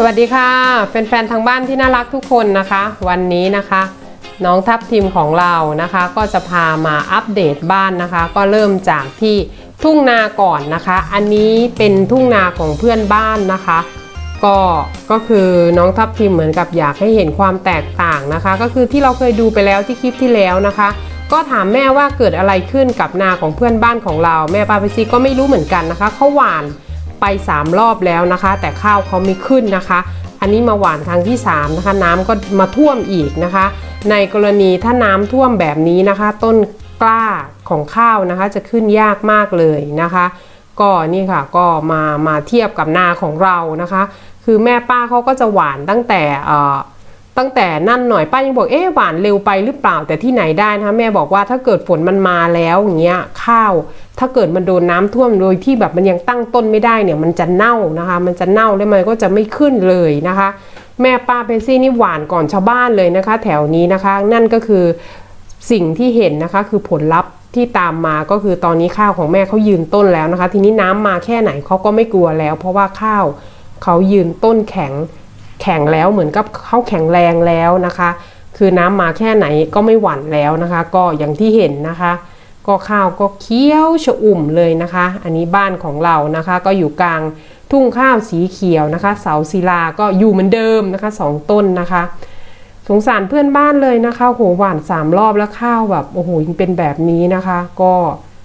สวัสดีค่ะแฟนๆทางบ้านที่น่ารักทุกคนนะคะ วันนี้นะคะ น้องทัพทีมของเรานะคะ ก็จะพามาอัปเดตบ้านนะคะ ก็เริ่มจากที่ทุ่งนาก่อนนะคะ อันนี้เป็นทุ่งนาของเพื่อนบ้านนะคะ ก็ก็คือน้องทัพทีมเหมือนกับอยากให้เห็นความแตกต่างนะคะ ก็คือที่เราเคยดูไปแล้วที่คลิปที่แล้วนะคะ ก็ถามแม่ว่าเกิดอะไรขึ้นกับนาของเพื่อนบ้านของเรา แม่ปาไปซีก็ไม่รู้เหมือนกันนะคะเขาหวาน ไป 3 รอบแล้วนะคะ แต่ข้าวเขาไม่ขึ้นนะคะ อันนี้มาหวานครั้งที่3นะคะน้ำก็มาท่วมอีกนะคะ ในกรณีถ้าน้ำท่วมแบบนี้นะคะ ต้นกล้าของข้าวนะคะ จะขึ้นยากมากเลยนะคะ ก็นี่ค่ะก็มามาเทียบกับนาของเรานะคะ คือแม่ป้าเขาก็จะหวานตั้งแต่ ตั้งแต่นั่นหน่อยป้ายังบอกเอ๊ะหวานเร็วไปหรือเปล่าแต่ที่ไหนได้นะคะแม่บอกว่าถ้าเกิดฝนมันมาแล้วอย่างเงี้ยข้าว ถ้าเกิดมันโดนน้ำท่วมโดยที่แบบมันยังตั้งต้นไม่ได้เนี่ยมันจะเน่านะคะ มันจะเน่าแล้วมันก็จะไม่ขึ้นเลยนะคะ แม่ป้าเพซี่นี่หวานก่อนชาวบ้านเลยนะคะ แถวนี้นะคะ นั่นก็คือสิ่งที่เห็นนะคะคือผลลัพธ์ที่ตามมาก็คือตอนนี้ข้าวของแม่เขายืนต้นแล้วนะคะ ทีนี้น้ำมาแค่ไหนเขาก็ไม่กลัวแล้ว เพราะว่าข้าวเขายืนต้นแข็ง แข็งแล้วเหมือนกับเขาแข็งแรงแล้วนะคะ คือน้ำมาแค่ไหนก็ไม่หวั่นแล้วนะคะ ก็อย่างที่เห็นนะคะ ก็ข้าวก็เคี้ยวชอุ่มเลยนะคะ อันนี้บ้านของเรานะคะ ก็อยู่กลางทุ่งข้าวสีเขียวนะคะ เสาศิลาก็อยู่เหมือนเดิมนะคะสองต้นนะคะ สงสารเพื่อนบ้านเลยนะคะโหหวานสามรอบแล้วข้าวแบบโอ้โหยังเป็นแบบนี้นะคะ ก็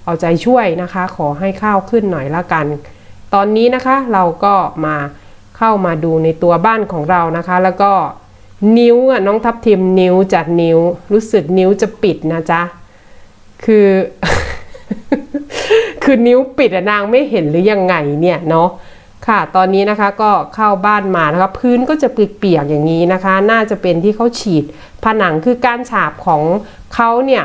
เอาใจช่วยนะคะ ขอให้ข้าวขึ้นหน่อยละกัน ตอนนี้นะคะเราก็มา เข้ามาดูในตัวบ้านของเรานะคะ แล้วก็นิ้วอะน้องทับทิมนิ้วจัดนิ้ว รู้สึกนิ้วจะปิดนะจ๊ะ คือ คือนิ้วปิดอะนางไม่เห็นหรือยังไงเนี่ยเนาะค่ะ ตอนนี้นะคะก็เข้าบ้านมานะคะพื้นก็จะเปียกๆอย่างนี้นะคะ น่าจะเป็นที่เขาฉีดผนังคือการฉาบของเขาเนี่ย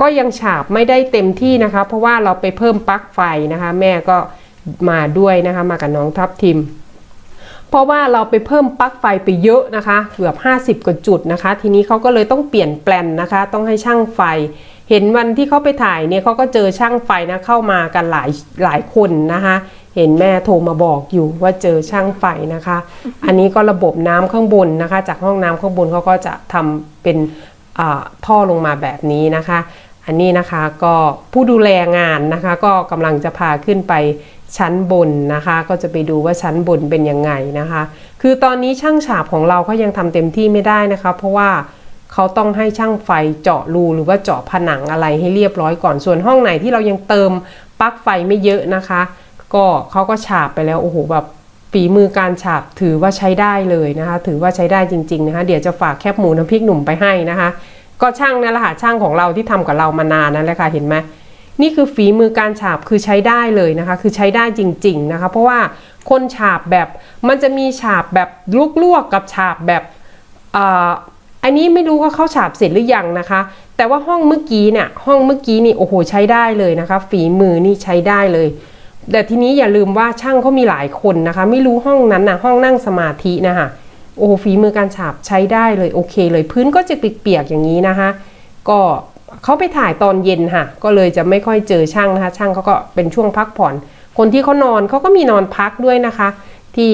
ก็ยังฉาบไม่ได้เต็มที่นะคะ เพราะว่าเราไปเพิ่มปลั๊กไฟนะคะ แม่ก็มาด้วยนะคะ มากับน้องทับทิม เพราะว่าเราไปเพิ่มปลั๊กไฟไปเยอะนะคะ เกือบ 50กว่าจุดนะคะ ทีนี้เขาก็เลยต้องเปลี่ยนแปลนนะคะ ต้องให้ช่างไฟ เห็นวันที่เขาไปถ่ายเนี่ยเขาก็เจอช่างไฟนะเข้ามากันหลายหลายคนนะคะ เห็นแม่โทรมาบอกอยู่ว่าเจอช่างไฟนะคะ อันนี้ก็ระบบน้ำข้างบนนะคะ จากห้องน้ำข้างบนเขาก็จะทำเป็นอ่าท่อลงมาแบบนี้นะคะ อันนี้นะคะก็ผู้ดูแลงานนะคะ ก็กำลังจะพาขึ้นไป ชั้นบนนะคะ ก็จะไปดูว่าชั้นบนเป็นยังไงนะคะ คือตอนนี้ช่างฉาบของเราเขายังทำเต็มที่ไม่ได้นะคะ เพราะว่าเขาต้องให้ช่างไฟเจาะรูหรือว่าเจาะผนังอะไรให้เรียบร้อยก่อนส่วนห้องไหนที่เรายังเติมปลั๊กไฟไม่เยอะนะคะ ก็เขาก็ฉาบไปแล้วโอ้โหแบบฝีมือการฉาบถือว่าใช้ได้เลยนะคะ ถือว่าใช้ได้จริง ๆนะคะ เดี๋ยวจะฝากแคบหมูน้ำพริกหนุ่มไปให้นะคะ ก็ช่างนั่นแหละค่ะช่างของเราที่ทำกับเรามานานนั่นแหละค่ะเห็นไหม นี่คือฝีมือการฉาบคือใช้ได้เลยนะคะ คือใช้ได้จริง ๆนะคะ เพราะว่าคนฉาบแบบมันจะมีฉาบแบบลวกๆกับฉาบแบบอันนี้ไม่รู้ว่าเขาฉาบเสร็จหรือยังนะคะ แต่ว่าห้องเมื่อกี้เนี่ยห้องเมื่อกี้นี่โอ้โหใช้ได้เลยนะคะ ฝีมือนี่ใช้ได้เลย แต่ทีนี้อย่าลืมว่าช่างเขามีหลายคนนะคะ ไม่รู้ห้องนั้นนะห้องนั่งสมาธินะคะโอ้โหฝีมือการฉาบใช้ได้เลยโอเคเลย พื้นก็จะเปียกๆอย่างนี้นะคะ ก็ เขาไปถ่ายตอนเย็นค่ะ ก็เลยจะไม่ค่อยเจอช่างนะคะ ช่างเขาก็เป็นช่วงพักผ่อน คนที่เขานอนเขาก็มีนอนพักด้วยนะคะ ที่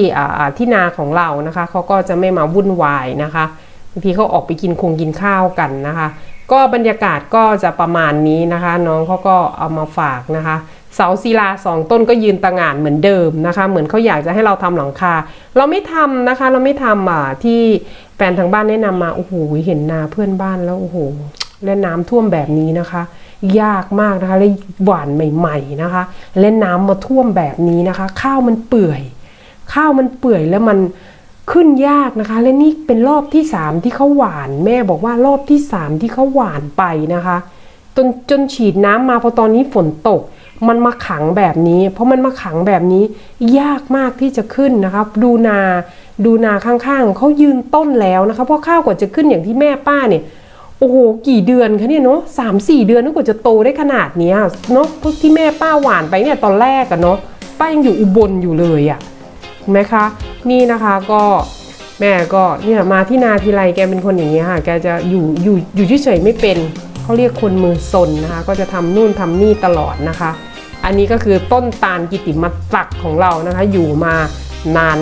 ที่นาของเรานะคะเขาก็จะไม่มาวุ่นวายนะคะบางทีเขาออกไปกินคงกินข้าวกันนะคะ ก็บรรยากาศก็จะประมาณนี้นะคะ น้องเขาก็เอามาฝากนะคะ เสาศิลาสองต้นก็ยืนตะหง่านเหมือนเดิมนะคะ เหมือนเขาอยากจะให้เราทำหลังคา เราไม่ทำนะคะ เราไม่ทำอ่าที่แฟนทางบ้านแนะนำมาโอ้โหเห็นนาเพื่อนบ้านแล้วโอ้โห และน้ำท่วมแบบนี้นะคะ ยากมากนะคะและหวานใหม่ ๆนะคะเล่นน้ำมาท่วมแบบนี้นะคะ ข้าวมันเปื่อย ข้าวมันเปื่อยแล้วมันขึ้นยากนะคะ และนี่เป็นรอบที่สามที่เขาหวาน แม่บอกว่ารอบที่สามที่เขาหวานไปนะคะจนจนฉีดน้ำมาพอตอนนี้ฝนตก มันมาขังแบบนี้ เพราะมันมาขังแบบนี้ยากมากที่จะขึ้นนะคะดูนาดูนาข้างๆเขายืนต้นแล้วนะคะเพราะข้าวกว่าจะขึ้นอย่างที่แม่ป้าเนี่ย โอ้โห กี่เดือนคะเนี่ยเนาะสามสี่เดือนนึกว่าจะโตได้ขนาดนี้เนาะพวกที่แม่ป้าหวานไปเนี่ยตอนแรกอะเนาะป้ายังอยู่อุบลอยู่เลยอะเห็นไหมคะ นี่นะคะก็แม่ก็เนี่ยมาที่นาทีไรแกเป็นคนอย่างเงี้ยค่ะ แกจะอยู่อยู่อยู่เฉยๆไม่เป็นเขาเรียกคนมือซนนะคะ ก็จะทำนู่นทำนี่ตลอดนะคะ อันนี้ก็คือต้นตาลกิติมศักดิ์ของเรานะคะ อยู่มานาน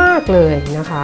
มาก ๆเลยนะคะ